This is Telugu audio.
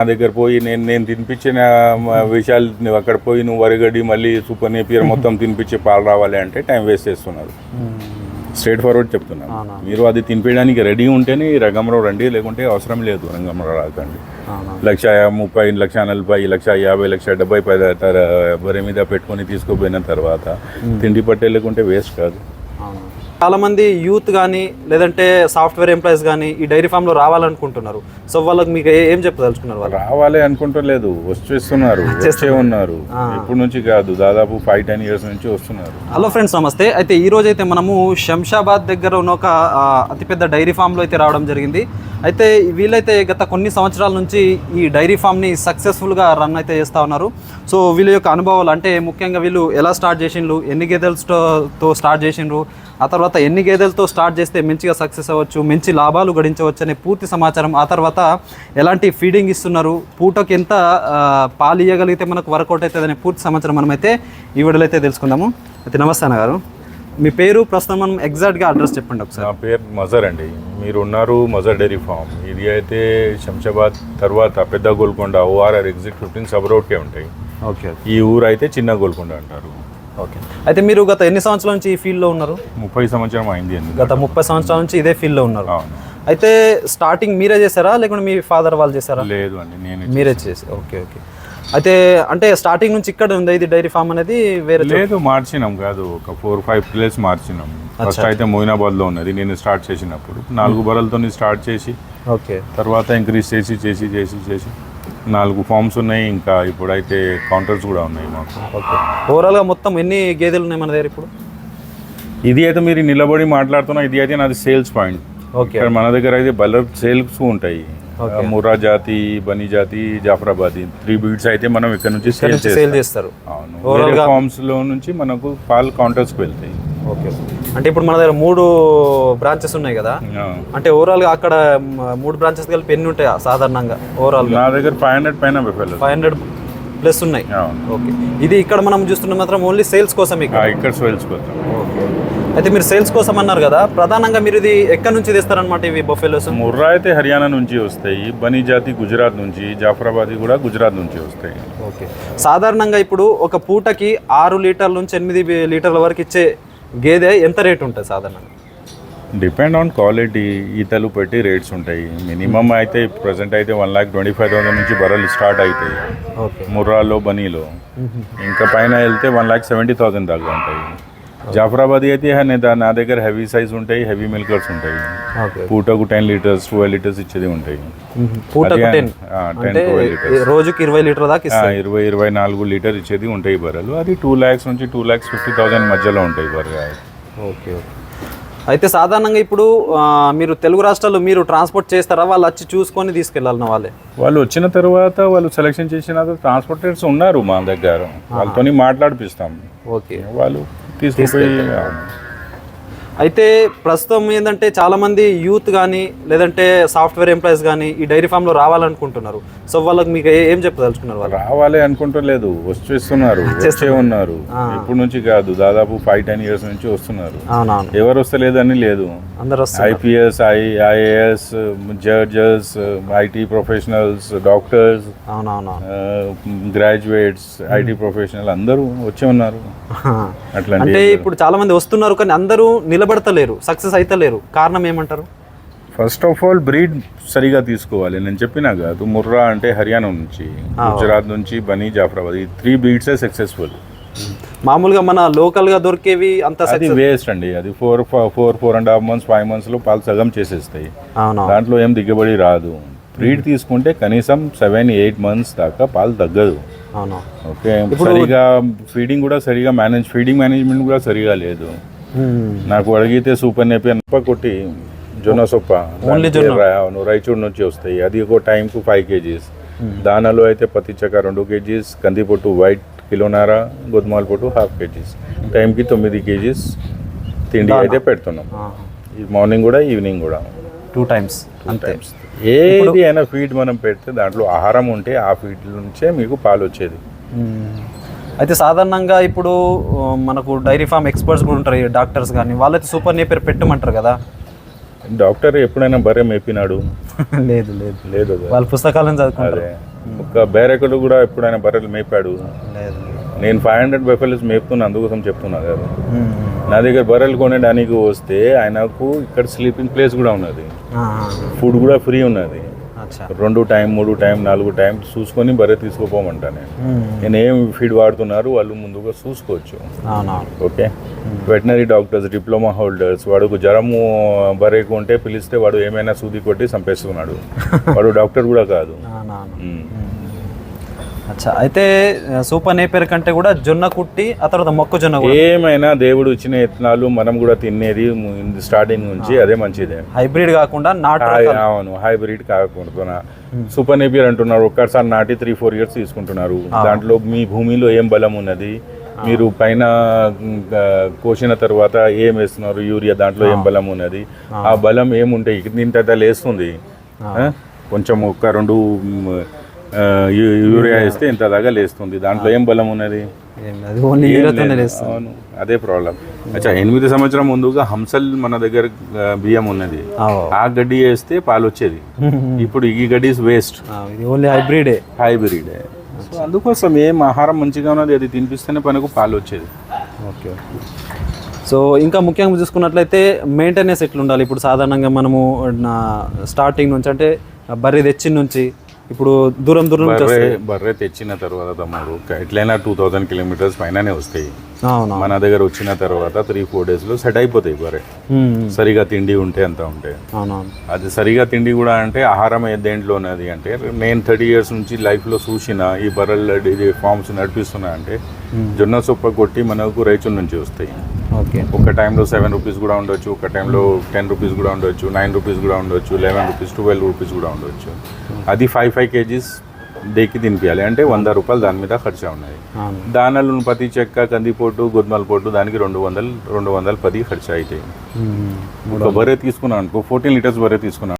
నా దగ్గర పోయి నేను నేను తినిపించిన విషయాలు నువ్వు అక్కడ పోయి నువ్వు వరిగడి మళ్ళీ సూపర్ నేపియర్ మొత్తం తినిపించి పాలు రావాలి అంటే టైం వేస్ట్ చేస్తున్నారు. స్ట్రేట్ ఫార్వర్డ్ చెప్తున్నాను. మీరు అది తినిపించడానికి రెడీ ఉంటేనే ఈ రంగంలో రండి లేకుంటే అవసరం లేదు రంగంలో రాకండి. లక్ష ముప్పై లక్ష నలభై లక్ష యాభై లక్ష డెబ్బై పది బరి మీద పెట్టుకొని తీసుకుపోయిన తర్వాత తిండి పట్టే లేకుంటే వేస్ట్ కాదు. అవును. చాలా మంది యూత్ కానీ లేదంటే సాఫ్ట్వేర్ ఎంప్లాయీస్ కానీ ఈ డైరీ ఫామ్లో రావాలనుకుంటున్నారు. సో వాళ్ళకి మీకు ఏ- చెప్పదలుచుకున్నారు వాళ్ళు? రావాలి అనుకుంటలేదు వచ్చేస్తున్నారు వచ్చే ఉన్నారు. ఇప్పుడు నుంచి కాదు దాదాపు ఫైవ్ టెన్ ఇయర్స్ నుంచి వస్తున్నారు. హలో ఫ్రెండ్స్ నమస్తే. అయితే ఈ రోజు అయితే మనము శంషాబాద్ దగ్గర ఉన్న ఒక అతిపెద్ద డైరీ ఫామ్లో అయితే రావడం జరిగింది. అయితే వీళ్ళైతే గత కొన్ని సంవత్సరాల నుంచి ఈ డైరీ ఫామ్ని సక్సెస్ఫుల్గా రన్ అయితే చేస్తూ ఉన్నారు. సో వీళ్ళ యొక్క అనుభవాలు అంటే ముఖ్యంగా వీళ్ళు ఎలా స్టార్ట్ చేసిండ్రు ఎన్ని గేదెలతో తో స్టార్ట్ చేసిండ్రు ఆ తర్వాత ఎన్ని గేదెలతో స్టార్ట్ చేస్తే మంచిగా సక్సెస్ అవ్వచ్చు మంచి లాభాలు గడించవచ్చు అనే పూర్తి సమాచారం ఆ తర్వాత ఎలాంటి ఫీడింగ్ ఇస్తున్నారు పూటకి ఎంత పాలు ఇవ్వగలిగితే మనకు వర్కౌట్ అవుతుంది అనే పూర్తి సమాచారం మనమైతే ఈ వీడియోలో అయితే తెలుసుకుందాము. అయితే నమస్తే గారు. మీ పేరు ప్రస్తుతం మనం ఎగ్జాక్ట్గా అడ్రస్ చెప్పండి ఒకసారి. నా పేరు మజర్ అండి. మీరు ఉన్నారు మజర్ డైరీ ఫామ్. ఇది అయితే శంషాబాద్ తర్వాత పెద్ద Golconda ORR exit fifteen sub రోడ్కే ఉంటాయి. ఓకే ఈ ఊరు అయితే చిన్న గోల్కొండ అంటారు. ఓకే. అయితే మీరు గత ఎన్ని సంవత్సరాల నుంచి ఈ ఫీల్డ్లో ఉన్నారు? ముప్పై సంవత్సరం అయింది అండి గత ముప్పై సంవత్సరాల నుంచి ఇదే ఫీల్డ్లో ఉన్నారు. అయితే స్టార్టింగ్ మీరే చేశారా? లేకుంటే మీ ఫాదర్ వాళ్ళు చేశారా? లేదు అండి నేను మీరే చేసి ఓకే ఓకే. అయితే అంటే స్టార్టింగ్ నుంచి ఇక్కడ ఉంది ఇది డైరీ ఫామ్ అనేది? వేరే లేదు మార్చినాం కాదు. ఒక ఫోర్ ఫైవ్ ప్లేస్ మార్చినాం. ఫస్ట్ అయితే మొయినాబాద్లో ఉన్నది నేను స్టార్ట్ చేసినప్పుడు. నాలుగు బరలతో స్టార్ట్ చేసి ఓకే. తర్వాత ఇంక్రీజ్ చేసి చేసి చేసి చేసి. నాలుగు ఫామ్స్ ఉన్నాయి ఇంకా ఇప్పుడైతే కౌంటర్స్ కూడా ఉన్నాయి మాకు. ఓకే. ఓవరాల్గా మొత్తం ఎన్ని గేదెలు ఉన్నాయి మన దగ్గర ఇప్పుడు? ఇది అయితే మీరు నిలబడి మాట్లాడుతున్నా ఇది అయితే నాది సేల్స్ పాయింట్ ఓకే. మన దగ్గర అయితే బలర్ సేల్స్ ఉంటాయి. ముర్రా జాతి బనీ జాతి జాఫరాబాదీ త్రీ బీడ్స్ అయితే మనం ఇక్కడ నుంచి సేల్ సేల్ చేస్తాం. చేస్తారు. ఫార్మ్స్లో నుంచి మనకు పాల్ కౌంటర్స్కి వెళ్తాయి. ఓకే. అంటే ఇప్పుడు మన దగ్గర మూడు బ్రాంచెస్ ఉన్నాయి కదా. అంటే ఓవరాల్గా అక్కడ మ, మూడు బ్రాంచెస్ కలిపి ఎన్ని ఉంటాయి సాధారణంగా? ఓవరాల్గా నా దగ్గర ఫైవ్ హండ్రెడ్ పైన ఫైవ్ హండ్రెడ్ ప్లస్ ఉన్నాయి. ఓకే ఇది ఇక్కడ మనం చూస్తున్న మాత్రం ఓన్లీ సేల్స్ కోసం ఇక్కడ సేల్స్ కోసం. ఓకే అయితే మీరు సేల్స్ కోసం అన్నారు కదా ప్రధానంగా మీరు ఇది ఎక్కడి నుంచి తెస్తారనమాట ఇవి బొఫెలోస్ ముర్రా అయితే హర్యానా నుంచి వస్తాయి బనీ జాతి గుజరాత్ నుంచి జాఫరాబాదీ కూడా గుజరాత్ నుంచి వస్తాయి. ఓకే సాధారణంగా ఇప్పుడు ఒక పూటకి ఆరు లీటర్ల నుంచి ఎనిమిది లీటర్ల వరకు ఇచ్చే గేదె ఎంత రేట్ ఉంటుంది సాధారణంగా డిపెండ్ ఆన్ క్వాలిటీ ఈతలు పెట్టి రేట్స్ ఉంటాయి. మినిమం అయితే ప్రజెంట్ అయితే one lakh twenty five thousand నుంచి బర్రెలు స్టార్ట్ అవుతాయి. ముర్రాలో బనీలో. ఇంకా పైన వెళ్తే వన్ లాక్ సెవెంటీ థౌసండ్ దాకా ఉంటాయి. జాఫరాబాదీ అయితే నా దగ్గర హెవీ సైజ్ ఉంటాయి హెవీ మిల్కర్స్ ఉంటాయి పూటకు టెన్ లీటర్స్ ట్వెల్వ్ లీటర్స్ ఇచ్చేది ఉంటాయి పూటకు అది, టెన్ ఆ, 10 అంటే 12 లీటర్స్ రోజుకి ఇరవై లీటర్ దాకా ఇరవై ఇరవై నాలుగు లీటర్ ఇచ్చేది ఉంటాయి బర్రెలు అది టూ ల్యాక్స్ నుంచి టూ ల్యాక్స్ ఫిఫ్టీ థౌసండ్ మధ్యలో ఉంటాయి బర్రె ఓకే అయితే సాధారణంగా ఇప్పుడు మీరు తెలుగు రాష్ట్రాల్లో మీరు ట్రాన్స్పోర్ట్ చేస్తారా వాళ్ళు వచ్చి చూసుకొని తీసుకెళ్ళాలన్న వాళ్ళే వాళ్ళు వచ్చిన తర్వాత వాళ్ళు సెలెక్షన్ చేసిన ట్రాన్స్పోర్టర్స్ ఉన్నారు మా దగ్గర వాళ్ళతోని మాట్లాడిపిస్తాం ఓకే వాళ్ళు తీసుకుపోయి అయితే ప్రస్తుతం ఏంటంటే చాలా మంది యూత్ కానీ లేదంటే సాఫ్ట్వేర్ ఎంప్లాయీస్ కానీ ఈ డైరీ ఫామ్లో రావాలనుకుంటున్నారు. సో వాళ్ళకి మీకు ఏ- చెప్పదలుచుకున్నారు వాళ్ళు? రావాలి అనుకుంటలేదు. వచ్చేస్తున్నారు. వచ్చే ఉన్నారు. ఇప్పుడు నుంచి కాదు. దాదాపు ఫైవ్ టెన్ ఇయర్స్ నుంచి వస్తున్నారు. ఎవరు వస్తలేదని లేదు. అందరు IPS I IAS judges IT professionals doctors graduates IT professional అందరూ వచ్చే ఉన్నారు. అంటే ఇప్పుడు చాలా మంది వస్తున్నారు కానీ అందరూ నిలబడతలేరు సక్సెస్ అయితలేరు. కారణం ఏమంటారు? ఫస్ట్ ఆఫ్ ఆల్ బ్రీడ్ సరిగా తీసుకోవాలి. నేను చెప్పినా కాదు ముర్రా అంటే హర్యానా నుంచి గుజరాత్ నుంచి బనీ జాఫరాబాద్. ఈ త్రీ బ్రీడ్సే సక్సెస్ఫుల్ మామూలుగా మన లోకల్గా దొరికేవి అంత అది వేస్ట్ అండి. అది four four four and half months five మంత్స్లో పాలు సగం చేసేస్తాయి. దాంట్లో ఏం దిగుబడి రాదు. బ్రీడ్ తీసుకుంటే కనీసం సెవెన్ ఎయిట్ మంత్స్ దాకా పాలు తగ్గదు. ఓకే సరిగా ఫీడింగ్ కూడా సరిగా మేనేజ్ ఫీడింగ్ మేనేజ్మెంట్ కూడా సరిగా లేదు. నాకు అడిగితే సూపర్ నేపి అనప కొట్టి జొన్న సొప్ప దానికి రా- అవును రైచూడ్ నుంచి వస్తాయి. అది ఒక టైంకు ఫైవ్ కేజీస్ దానాలో అయితే పత్తి చెక్క రెండు కేజీస్ కందిపొట్టు వైట్ కిలోనార గోధుమల పొట్టు హాఫ్ కేజీస్ టైంకి తొమ్మిది కేజీస్ తిండి అయితే పెడుతున్నాం. ఈ మార్నింగ్ కూడా ఈవినింగ్ కూడా. టూ టైమ్స్ అంతే. ఏది అయినా ఫీడ్ మనం పెడితే దాంట్లో ఆహారం ఉంటే ఆ ఫీడ్ నుంచే మీకు పాలు వచ్చేది. అయితే సాధారణంగా ఇప్పుడు మనకు డైరీ ఫామ్ ఎక్స్పర్ట్స్ కూడా ఉంటారు డాక్టర్స్ కానీ. వాళ్ళైతే సూపర్ నేపర్ పెట్టమంటారు కదా? డాక్టర్ ఎప్పుడైనా బర్రె మేపినాడు? లేదు లేదు. లేదు. వాళ్ళ పుస్తకాలను చదువుకుంటారు. ఒక బేరెకడు కూడా ఎప్పుడైనా బర్రెలు మేపాడు? లేదు. నేను ఫైవ్ హండ్రెడ్ బఫెల్స్ మేపుతున్నా అందుకోసం చెప్తున్నా కదా. నా దగ్గర బర్రెలు కొనడానికి వస్తే ఆయనకు ఇక్కడ స్లీపింగ్ ప్లేస్ కూడా ఉన్నది. ఫుడ్ కూడా ఫ్రీ ఉన్నది. రెండు టైం మూడు టైం నాలుగు టైం చూసుకొని బర్రె తీసుకోపోమంటా నేను. నేను ఏం ఫీడ్ వాడుతున్నారు వాళ్ళు ముందుగా చూసుకోవచ్చు. Okay? Veterinary doctors diploma holders వాడుకు జ్వరము బరేకు ఉంటే పిలిస్తే వాడు ఏమైనా సూది కొట్టి చంపేస్తున్నాడు. వాడు డాక్టర్ కూడా కాదు. అచ్చా అయితే సూపర్ నేపేర్ కంటే కూడా జొన్న కుట్టి ఆ తర్వాత మొక్కజొన్న ఏమైనా దేవుడు ఇచ్చిన యత్నాలు మనం కూడా తినేది స్టార్టింగ్ నుంచి అదే మంచిదే. హైబ్రిడ్ కాకుండా నాటు అవును హైబ్రిడ్ కాకుండా. సూపర్ నేపియర్ అంటున్నారు ఒక్కసారి నాటి త్రీ ఫోర్ ఇయర్స్ తీసుకుంటున్నారు. దాంట్లో మీ భూమిలో ఏం బలం ఉన్నది? మీరు పైన కోసిన తర్వాత ఏం వేస్తున్నారు? యూరియా దాంట్లో ఏం బలం ఉన్నది? ఆ. బలం ఏముంటే ఇంత లేస్తుంది. ఆ? కొంచెం ఒక రెండు యూరియా వేస్తే ఇంత దాకా లేస్తుంది. దాంట్లో ఏం బలం ఉన్నది? అది అవును ప్రాబ్లం. అచ్చా ఎనిమిది సంవత్సరం ముందుగా హంసల్ మన దగ్గర బియ్యం ఉన్నది. ఆ. గడ్డి వేస్తే పాలు వచ్చేది. ఇప్పుడు ఈ గడ్డి వేస్ట్ ఓన్లీ హైబ్రిడే. హైబ్రిడ్. సో అందుకోసం ఏం ఆహారం మంచిగా ఉన్నది అది తినిపిస్తేనే పనికి పాలు వచ్చేది. ఓకే సో ఇంకా ముఖ్యంగా చూసుకున్నట్లయితే మెయింటెనెన్స్ ఎట్లా ఉండాలి ఇప్పుడు సాధారణంగా మనము స్టార్టింగ్ నుంచి అంటే బర్రె తెచ్చిన నుంచి ఇప్పుడు దూరం దూరం బర్రె బర్రె తెచ్చిన తర్వాత తమ్ముడు ఎట్లయినా టూ థౌజండ్ కిలోమీటర్స్ పైననే వస్తాయి. మన దగ్గర వచ్చిన తర్వాత త్రీ ఫోర్ డేస్లో సెట్ అయిపోతాయి బర్రె. సరిగా తిండి ఉంటే అంత ఉంటే. అది సరిగా తిండి కూడా అంటే ఆహారం దేంట్లో ఉన్నది అంటే నేను థర్టీ ఇయర్స్ నుంచి లైఫ్లో చూసిన ఈ బర్రెల ఫార్మ్స్ నడిపిస్తున్నా అంటే జొన్న సొప్ప కొట్టి మనకు రైతుల నుంచి వస్తాయి. ఓకే. ఒక టైంలో సెవెన్ రూపీస్ కూడా ఉండొచ్చు ఒక టైంలో టెన్ రూపీస్ కూడా ఉండొచ్చు నైన్ రూపీస్ కూడా ఉండొచ్చు లెవెన్ రూపీస్ ట్వెల్వ్ రూపీస్ కూడా ఉండొచ్చు. అది ఫైవ్ ఫైవ్ కేజీస్ డేకి తినిపించాలి అంటే వంద రూపాయలు దాని మీద ఖర్చు ఉన్నాయి దానాలు పత్తి చెక్క కందిపోటు గోధుమల పోటు దానికి రెండు వందలు రెండు వందల పది ఖర్చు అవుతాయి. ఒక బర్రె తీసుకున్నాను అనుకో ఫోర్టీన్ లీటర్స్ బర్రె తీసుకున్నాను